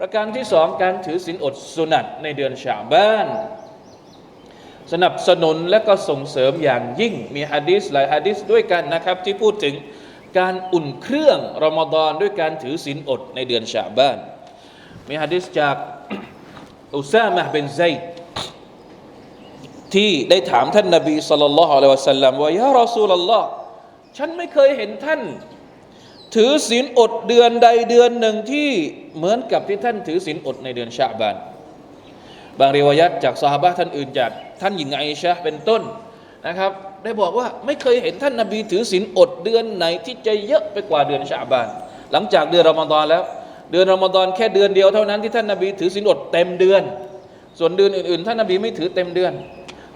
ประการที่สองการถือศีลอดสุนัตในเดือนชาบ้าน สนับสนุนและก็ส่งเสริมอย่างยิ่งมีฮะดิษหลายฮะดิษด้วยกันนะครับ ที่พูดถึงการอุ่นเครื่องรอมฎอนด้วยการถือศีลอดในเดือนชาบ้าน มีฮะดิษจากอุซามะเบนไซด์ที่ได้ถามท่านนบีสุลต่านละฮ์อะลัยวะสัลลัมว่ายารอซูลลอฮ์ฉันไม่เคยเห็นท่าน ถือศีลอดเดือนใดเดือนหนึ่งที่เหมือนกับที่ท่านถือศีลอดในเดือนชาบาน บางรีวายัตจากสหบะท่านอื่นจากท่านหญิงไอชะเป็นต้นนะครับ ได้บอกว่าไม่เคยเห็นท่านนบีถือศีลอดเดือนไหนที่จะเยอะไปกว่าเดือนชาบาน หลังจากเดือนรอมฎอนแล้ว เดือนรอมฎอนแค่เดือนเดียวเท่านั้นที่ท่านนบีถือศีลอดเต็มเดือน ส่วนเดือนอื่นๆ ท่านนบีไม่ถือเต็มเดือน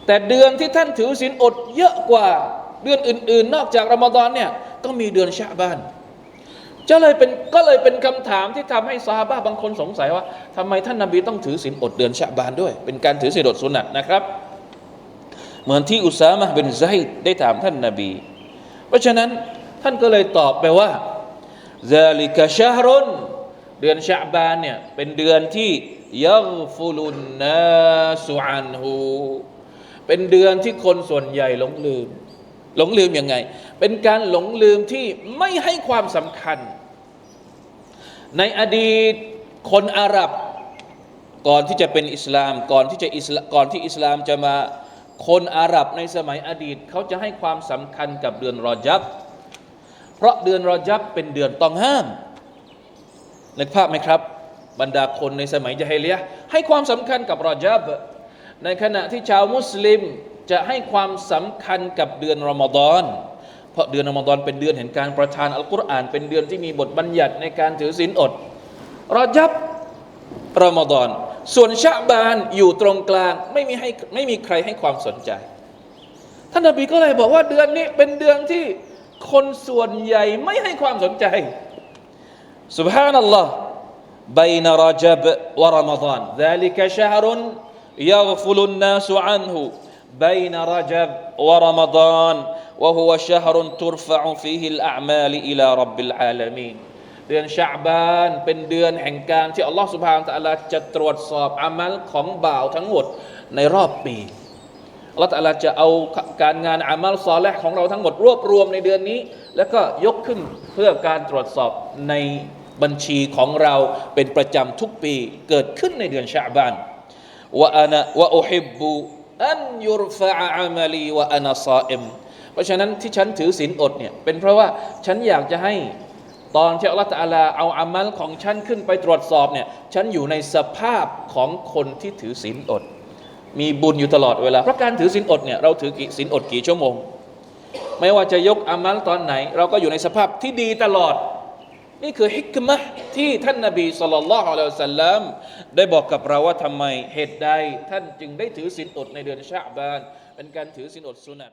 แต่เดือนที่ท่านถือศีลอดเยอะกว่าเดือนอื่น ๆ นอกจากรอมฎอนเนี่ยก็มีเดือนชาบาน จะเลยเป็นก็เลยเป็นคำถามที่ทำให้ซาฮาบะบางคนสงสัยว่าทำไมท่านนาบีต้องถือศีลอดเดือนชะบานด้วย เป็นการถือศีลอดสุนัตนะครับ เหมือนที่อุสามะห์เป็นไซด์ได้ถามท่านนาบี เพราะฉะนั้นท่านก็เลยตอบไปว่าซาลิกะชะฮรุนเดือนชะบานเนี่ยเป็นเดือนที่ยักฟุลุนนาสุอันฮูเป็นเดือนที่คนส่วนใหญ่หลงลืม หลงลืมยังไง เป็นการหลงลืมที่ไม่ให้ความสำคัญ ในอดีตคนอาหรับ ก่อนที่จะเป็นอิสลาม ก่อนที่จะอิสลามก่อนที่อิสลามจะมาคนอาหรับในสมัยอดีต เขาจะให้ความสำคัญกับเดือนรอจับ เพราะเดือนรอจับเป็นเดือนต้องห้ามนึกภาพไหมครับ บรรดาคนในสมัยจาฮิเลียให้ความสำคัญกับรอจับ ในขณะที่ชาวมุสลิมจะให้ความสำคัญกับเดือนรอมฎอน เพราะเดือนรอมฎอนเป็นเดือนแห่งการประทานอัลกุรอาน เป็นเดือนที่มีบทบัญญัติในการถือศีลอด รอจับรอมฎอน ส่วนชะบานอยู่ตรงกลางไม่มีให้ไม่มีใครให้ความสนใจ ท่านนบีก็เลยบอกว่าเดือนนี้เป็นเดือนที่คนส่วนใหญ่ไม่ให้ความสนใจ سبحان الله بين رجب ورمضان ذلك شهر يغفل الناس عنه بين رجب ورمضان وهو شهر ترفع فيه الأعمال إلى رب العالمين เดือนชาบานเป็นเดือนแห่งการที่อัลลอฮฺสุบฮานตะอาลาจะตรวจสอบอามัลของบ่าวทั้งหมดในรอบปีอัลลอฮฺตะอาลาจะเอาการงานอามัลซอลห์ของเราทั้งหมดรวบรวมในเดือนนี้ แล้วก็ยกขึ้นเพื่อการตรวจสอบในบัญชีของเราเป็นประจำทุกปีเกิดขึ้นในเดือนชาบานวะอานะวะอุฮิบบุอันยุรฟะอามาลีวะอานาซาอิม เพราะฉะนั้นที่ฉันถือศีลอดเนี่ยเป็นเพราะว่าฉันอยากจะให้ตอนที่อัลลอฮฺอาลาเอาอามัลของฉันขึ้นไปตรวจสอบเนี่ยฉันอยู่ในสภาพของคนที่ถือศีลอด มีบุญอยู่ตลอดเวลาเพราะการถือศีลอดเนี่ยเราถือกี่ศีลอดกี่ชั่วโมง ไม่ว่าจะยกอามัลตอนไหน เราก็อยู่ในสภาพที่ดีตลอด นี่คือฮิกมะห์ที่ท่านนาบีสุลต่านละฮ์อะลัยฮิวะสัลลัมได้บอกกับเราว่าทำไมเหตุใด ท่านจึงได้ถือศีลอดในเดือนชะบาน เป็นการถือศีลอดสุนัต